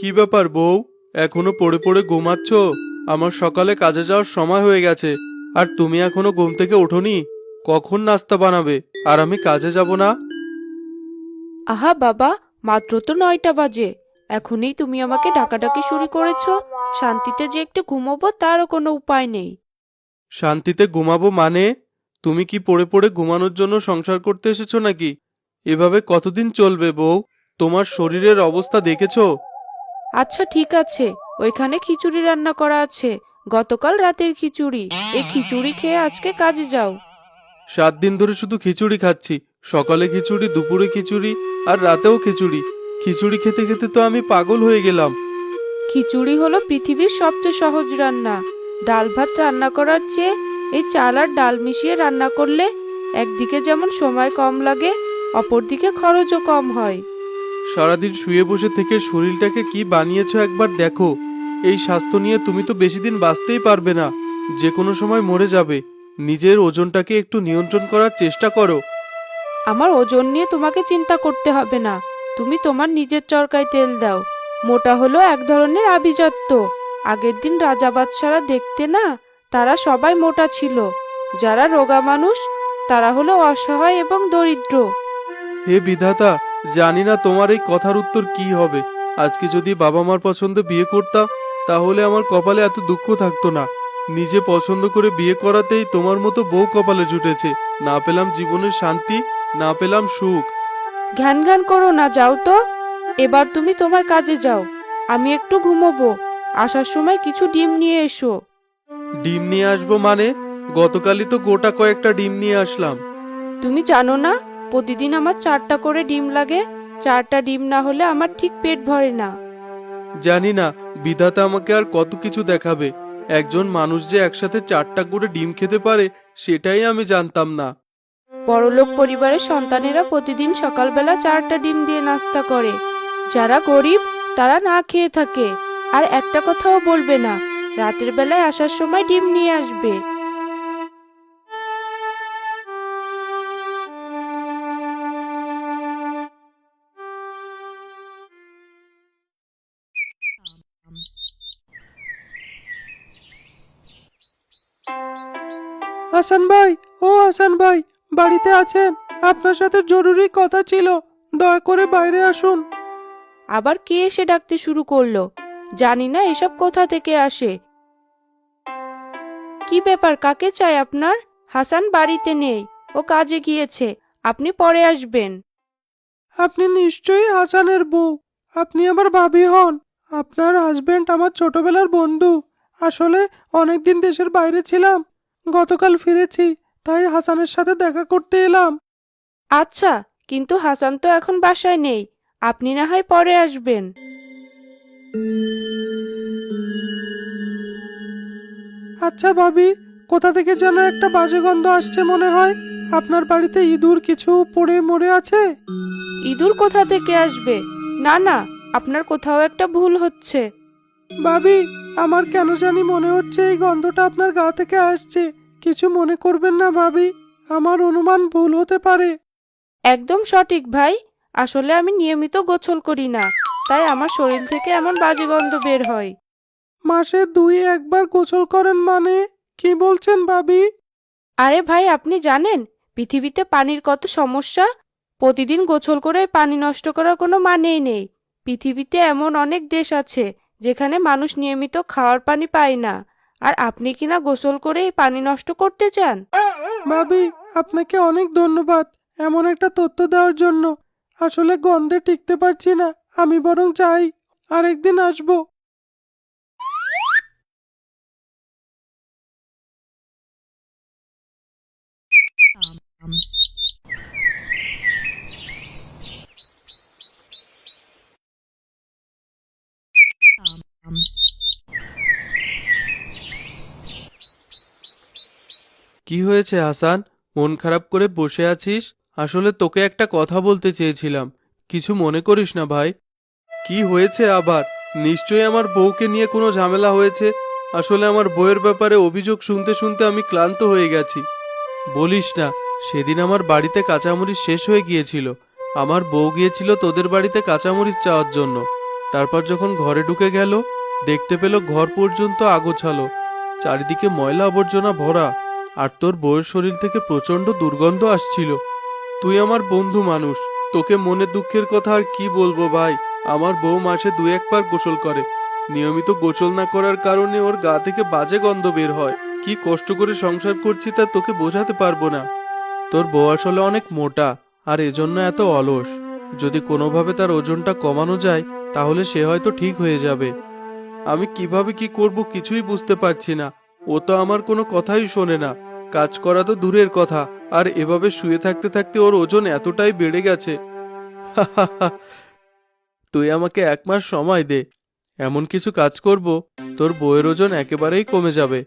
কি ব্যাপার বউ? এখনও পড়ে পড়ে ঘুমাচ্ছ? আমার সকালে কাজে যাওয়ার সময় হয়ে গেছে। আর তুমি এখনও ঘুম থেকে ওঠোনি? কখন নাস্তা বানাবে? আর আমি কাজে যাব না? আহা বাবা মাত্র তো নয়টা বাজে। এখনই তুমি আমাকে ডাকাডাকি শুরু করেছ। শান্তিতে যে একটু ঘুমোবো তারও কোনো উপায় নেই। শান্তিতে ঘুমাবো মানে? তুমি কি পড়ে পড়ে ঘুমানোর জন্য সংসার করতে এসেছ নাকি? এভাবে কতদিন চলবে বউ? তোমার শরীরের অবস্থা দেখেছ? আচ্ছা ঠিক আছে। ওইখানে খিচুড়ি রান্না করা আছে। গতকাল রাতের খিচুড়ি। এই খিচুড়ি খেয়ে আজকে কাজে যাও। সাত দিন ধরে শুধু খিচুড়ি খাচ্ছি। সকালে খিচুড়ি দুপুরে খিচুড়ি আর রাতেও খিচুড়ি। খিচুড়ি খেতে খেতে তো আমি পাগল হয়ে গেলাম। খিচুড়ি হলো পৃথিবীর সবচেয়ে সহজ রান্না। ডাল ভাত রান্না করার চেয়ে এই চাল আর ডাল মিশিয়ে রান্না করলে একদিকে যেমন সময় কম লাগে অপরদিকে খরচও কম হয়। সারাদিন শুয়ে বসে থেকে শরীরটাকে কি বানিয়েছ একবার দেখো। এই স্বাস্থ্য নিয়ে তুমি তো বেশি দিন বাঁচতেই পারবে না। যে কোনো সময় মরে যাবে। নিজের ওজনটাকে একটু নিয়ন্ত্রণ করার চেষ্টা করো। আমার ওজন নিয়ে তোমাকে চিন্তা করতে হবে না। তুমি তোমার নিজের চরকায় তেল দাও। মোটা হলো এক ধরনের আভিজাত্য। আগের দিন রাজা বাদশারা দেখতে না তারা সবাই মোটা ছিল। যারা রোগা মানুষ তারা হলো অসহায় এবং দরিদ্র। হে বিধাতা জানি না তোমার এই কথার উত্তর কি হবে। আজকে যদি বাবা মার পছন্দে বিয়ে করতাম তাহলে আমার কপালে এত দুঃখ থাকতো না। নিজে পছন্দ করে বিয়ে করাতেই তোমার মতো বউ কপালে জুটেছে। না পেলাম জীবনের শান্তি না পেলাম সুখ। ঘ্যান ঘ্যান করো না যাও তো। এবার তুমি তোমার কাজে যাও। আমি একটু ঘুমোবো। আসার সময় কিছু ডিম নিয়ে এসো। ডিম নিয়ে আসব মানে? গতকালই তো গোটা কয়েকটা ডিম নিয়ে আসলাম। তুমি জানো না প্রতিদিন আমার চারটা করে ডিম লাগে চারটা ডিম না হলে আমার ঠিক পেট ভরে না। জানি না বিধাতা আমাকে আর কত কিছু দেখাবে। একজন মানুষ যে একসাথে চারটা করে ডিম খেতে পারে সেটাই আমি জানতাম না। বড়লোক পরিবারের সন্তানেরা প্রতিদিন সকালবেলা চারটা ডিম দিয়ে নাস্তা করে। যারা গরিব তারা না খেয়ে থাকে। আর একটা কথাও বলবে না রাতের বেলায় আসার সময় ডিম নিয়ে আসবে। হাসান ভাই ও হাসান ভাই বাড়িতে আছেন? আপনার সাথে জরুরি কথা ছিল। দয়া করে বাইরে আসুন। আবার কে এসে ডাকতে শুরু করল? জানি না এসব কোথা থেকে আসে। কি ব্যাপার কাকে চাই আপনার? হাসান বাড়িতে নেই ও কাজে গিয়েছে আপনি পরে আসবেন। আপনি নিশ্চয়ই হাসানের বউ আপনি আমার ভাবি হন। আপনার হাজবেন্ড আমার ছোটবেলার বন্ধু আসলে অনেকদিন দেশের বাইরে ছিলাম। গতকাল ফিরেছি তাই হাসানের সাথে দেখা করতে এলাম। আচ্ছা কিন্তু হাসান তো এখন বাসায় নেই আপনি না হয় পরে আসবেন। আচ্ছা ভাবি কোথা থেকে যেন একটা বাজে গন্ধ আসছে মনে হয় আপনার বাড়িতে ইঁদুর কিছু পড়ে মরে আছে? ইঁদুর কোথা থেকে আসবে? না না আপনার কোথাও একটা ভুল হচ্ছে। ভাবি আমার কেন জানি মনে হচ্ছে এই গন্ধটা আপনার গা থেকে আসছে। কিছু মনে করবেন না ভাবি। আমার অনুমান ভুল হতে পারে। একদম সঠিক ভাই। আসলে আমি নিয়মিত গোসল করি না। তাই আমার শরীর থেকে এমন বাজে গন্ধ বের হয়। মাসে দুই একবার গোসল করেন মানে? কি বলছেন ভাবি? আরে ভাই আপনি জানেন? পৃথিবীতে পানির কত সমস্যা? প্রতিদিন গোসল করে পানি নষ্ট করার কোনো মানেই নেই। পৃথিবীতে এমন অনেক দেশ আছে যেখানে মানুষ নিয়মিত খাওয়ার পানি পায় না। আর আপনি কিনা গোসল করে এই পানি নষ্ট করতে চান? ভাবি, আপনাকে অনেক ধন্যবাদ এমন একটা তথ্য দেওয়ার জন্য। আসলে গন্ধে টিকতে পারছি না, আমি বরং চাই আরেকদিন আসব। কি হয়েছে, হাসান? মন খারাপ করে বসে আছিস? আসলে তোকে একটা কথা বলতে চেয়েছিলাম। কিছু মনে করিস না ভাই। কি হয়েছে আবার? নিশ্চয়ই আমার বউকে নিয়ে কোনো ঝামেলা হয়েছে। আসলে আমার বউয়ের ব্যাপারে অভিযোগ শুনতে শুনতে আমি ক্লান্ত হয়ে গেছি। বলিস না, সেদিন আমার বাড়িতে কাঁচামরিচ শেষ হয়ে গিয়েছিল। আমার বউ গিয়েছিল তোদের বাড়িতে কাঁচামরিচ চাওয়ার জন্য। তারপর যখন ঘরে ঢুকে গেল, দেখতে পেল ঘর পর্যন্ত আগোছালো। চারিদিকে ময়লা আবর্জনা ভরা। আর তোর বউয়ের শরীর থেকে প্রচণ্ড দুর্গন্ধ আসছিল। তুই আমার বন্ধু মানুষ, তোকে মনে দুঃখের কথা আর কি বলব ভাই? আমার বউ মাসে দু একবার গোসল করে। নিয়মিত গোসল না করার কারণে ওর গা থেকে বাজে গন্ধ বের হয়। কি কষ্ট করে সংসার করছি তা তোকে বোঝাতে পারব না। তোর বউ আসলে অনেক মোটা, আর এজন্য এত অলস। যদি কোনোভাবে তার ওজনটা কমানো যায়, তাহলে সে হয়তো ঠিক হয়ে যাবে। আমি কীভাবে কি করব কিছুই বুঝতে পারছি না। ও তো আমার কোনো কথাই শোনে না। কাজ করা তো দূরের কথা, আর এভাবে শুয়ে থাকতে থাকতে ওর ওজন এতটাই বেড়ে গেছে। তুই আমাকে এক মাস সময় দে, এমন কিছু কাজ করব, তোর বইয়ের ওজন একেবারেই কমে যাবে।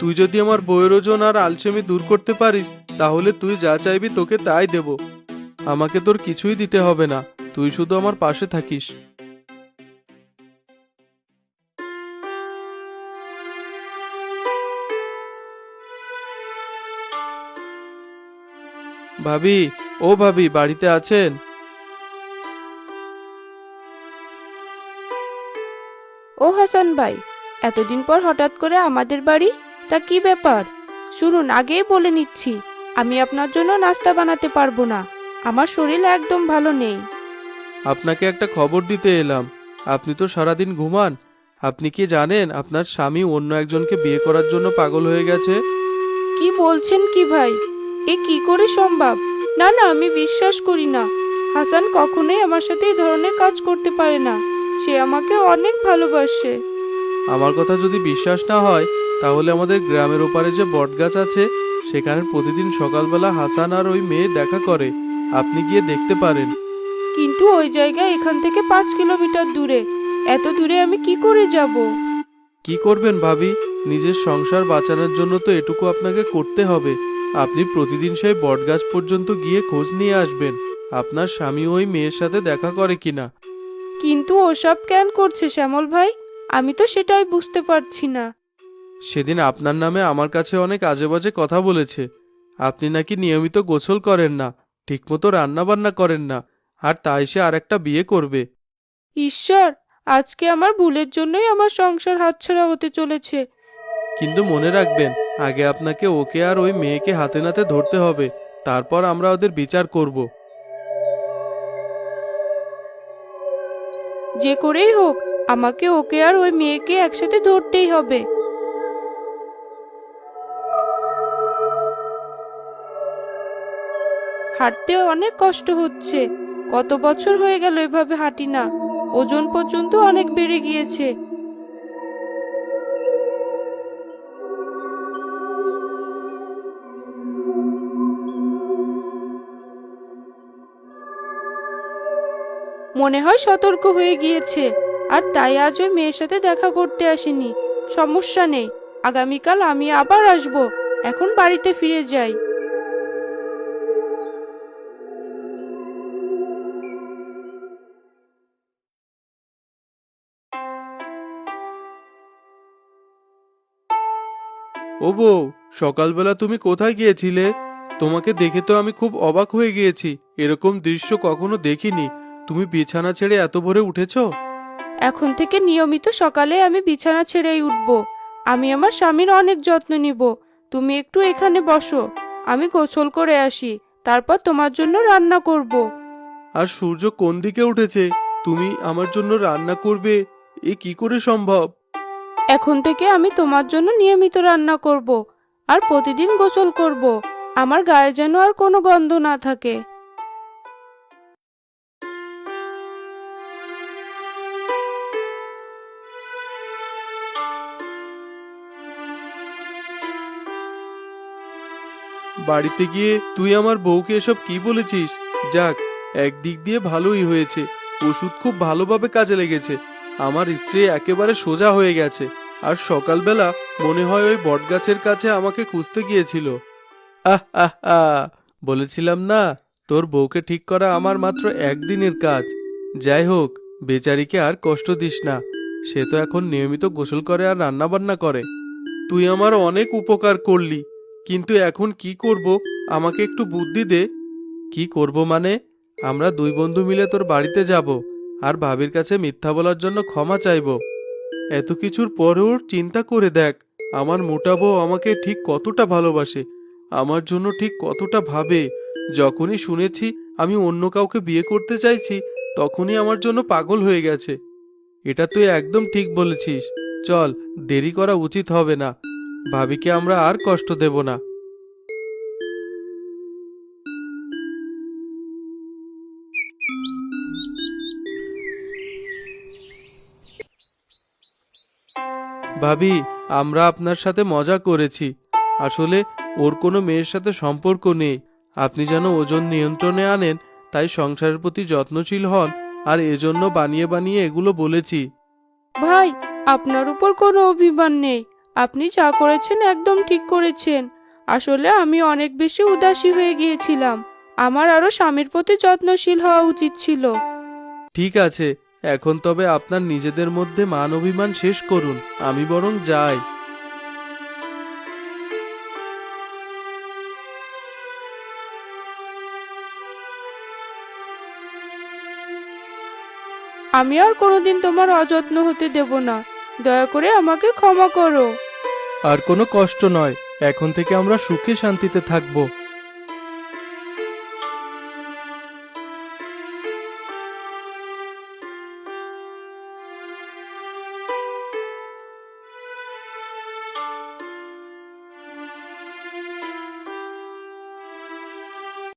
তুই যদি আমার বইয়ের ওজন আর আলসেমি দূর করতে পারিস, তাহলে তুই যা চাইবি তোকে তাই দেব। আমাকে তোর কিছুই দিতে হবে না, তুই শুধু আমার পাশে থাকিস। ভাবি ও ভাবি বাড়িতে আছেন? ও হাসান ভাই এতদিন পর হঠাৎ করে আমাদের বাড়ি? তা কি ব্যাপার? শুনুন আগেই বলে নিচ্ছি আমি আপনার জন্য নাস্তা বানাতে পারব না। আমার শরীর একদম ভালো নেই। আপনাকে একটা খবর দিতে এলাম। আপনি তো সারাদিন ঘুমান। আপনি কি জানেন আপনার স্বামী অন্য একজনকে বিয়ে করার জন্য পাগল হয়ে গেছে? কি বলছেন কি ভাই? এ কি করে সম্ভব? না না আমি বিশ্বাস করি না। হাসান কখনোই আমার সাথে এই ধরনের কাজ করতে পারে না। সে আমাকে অনেক ভালোবাসে। আমার কথা যদি বিশ্বাস না হয় তাহলে আমাদের গ্রামের ওপারে যে বটগাছ আছে সেখানে প্রতিদিন সকালবেলা হাসান আর ওই মেয়ে দেখা করে। আপনি গিয়ে দেখতে পারেন। কিন্তু ওই জায়গা এখান থেকে পাঁচ কিলোমিটার দূরে। এত দূরে আমি কি করে যাব? কি করবেন ভাবি? নিজের সংসার বাঁচানোর জন্য তো এটুকু আপনাকে করতে হবে। আপনি প্রতিদিন সেই বটগাছ পর্যন্ত গিয়ে খোঁজ নিয়ে আসবেন। আপনার স্বামী ওই মেয়ের সাথে দেখা করে কিনা। কিন্তু ওসব কেন করছে শ্যামল ভাই? আমি তো সেটাই বুঝতে পারছি না। সেদিন আপনার নামে আমার কাছে অনেক আজে বাজে কথা বলেছে। আপনি নাকি নিয়মিত গোসল করেন না ঠিকমতো রান্না বান্না করেন না আর তাই সে আর একটা বিয়ে করবে। ঈশ্বর আজকে আমার ভুলের জন্যই আমার সংসার হাতছাড়া হতে চলেছে। কিন্তু মনে রাখবেন, আগে আপনাকে ওকে আর ওই মেয়েকে হাতে নাতে ধরতে হবে, তারপর আমরা ওদের বিচার করব। যে করেই হোক, আমাকে ওকে আর ওই মেয়েকে একসাথে ধরতেই হবে। হাঁটতে অনেক কষ্ট হচ্ছে। কত বছর হয়ে গেল এভাবে হাঁটি না। ওজন পর্যন্ত অনেক বেড়ে গিয়েছে। মনে হয় সতর্ক হয়ে গিয়েছে। আর তাই আজ ওই মেয়ের সাথে দেখা করতে আসেনি। সমস্যা নেই। আগামীকাল আমি আবার আসব। এখন বাড়িতে ফিরে যাই। ও বউ সকালবেলা তুমি কোথায় গিয়েছিলে? তোমাকে দেখে তো আমি খুব অবাক হয়ে গিয়েছি। এরকম দৃশ্য কখনো দেখিনি। তুমি বিছানা ছেড়ে এত ভোরে উঠেছো? এখন থেকে নিয়মিত সকালে আমি বিছানা ছেড়েই উঠব। আমি আমার স্বামীর অনেক যত্ন নিব। তুমি একটু এখানে বসো। আমি গোসল করে আসি। তারপর তোমার জন্য রান্না করব। আর সূর্য কোন দিকে উঠেছে? তুমি আমার জন্য রান্না করবে? এ কি করে সম্ভব? এখন থেকে আমি তোমার জন্য নিয়মিত রান্না করব। আর প্রতিদিন গোসল করব। আমার গায়ে যেন আর কোনো গন্ধ না থাকে। বাড়িতে গিয়ে তুই আমার বউকে এসব কি বলেছিস? যাক, একদিক দিয়ে ভালোই হয়েছে। ওষুধ খুব ভালোভাবে কাজে লেগেছে। আমার স্ত্রী একেবারে সোজা হয়ে গেছে। আর সকালবেলা মনে হয় ওই বটগাছের কাছে আমাকে খুঁজতে গিয়েছিল। আহ আহ আহ, বলেছিলাম না, তোর বউকে ঠিক করা আমার মাত্র একদিনের কাজ। যাই হোক, বেচারিকে আর কষ্ট দিস না। সে তো এখন নিয়মিত গোসল করে আর রান্না বান্না করে। তুই আমার অনেক উপকার করলি। কিন্তু এখন কি করব? আমাকে একটু বুদ্ধি দে। কি করব মানে? আমরা দুই বন্ধু মিলে তোর বাড়িতে যাব, আর ভাবির কাছে মিথ্যা বলার জন্য ক্ষমা চাইব। এত কিছুর পরেও চিন্তা করে দেখ, আমার মোটা বউ আমাকে ঠিক কতটা ভালোবাসে, আমার জন্য ঠিক কতটা ভাবে। যখনই শুনেছি আমি অন্য কাউকে বিয়ে করতে চাইছি, তখনই আমার জন্য পাগল হয়ে গেছে। এটা তুই একদম ঠিক বলেছিস। চল, দেরি করা উচিত হবে না। ভাবিকে আমরা আর কষ্ট দেব না। ভাবি, আমরা আপনার সাথে মজা করেছি। আসলে ওর কোনো মেয়ের সাথে সম্পর্ক নেই। আপনি যেন ওজন নিয়ন্ত্রণে আনেন, তাই সংসারের প্রতি যত্নশীল হন, আর এজন্য বানিয়ে বানিয়ে এগুলো বলেছি। ভাই, আপনার উপর কোনো অভিমান নেই। আপনি যা করেছেন একদম ঠিক করেছেন। আসলে আমি অনেক বেশি উদাসী হয়ে গিয়েছিলাম। আমার আরও স্বামীর প্রতি যত্নশীল হওয়া উচিত ছিল। ঠিক আছে এখন তবে আপনার নিজেদের মধ্যে মান অভিমান শেষ করুন আমি বরং যাই। আমি আর কোনোদিন তোমার অযত্ন হতে দেব না। দয়া করে আমাকে ক্ষমা করো। আর কোনো কষ্ট নয়, এখন থেকে আমরা সুখে শান্তিতে থাকব।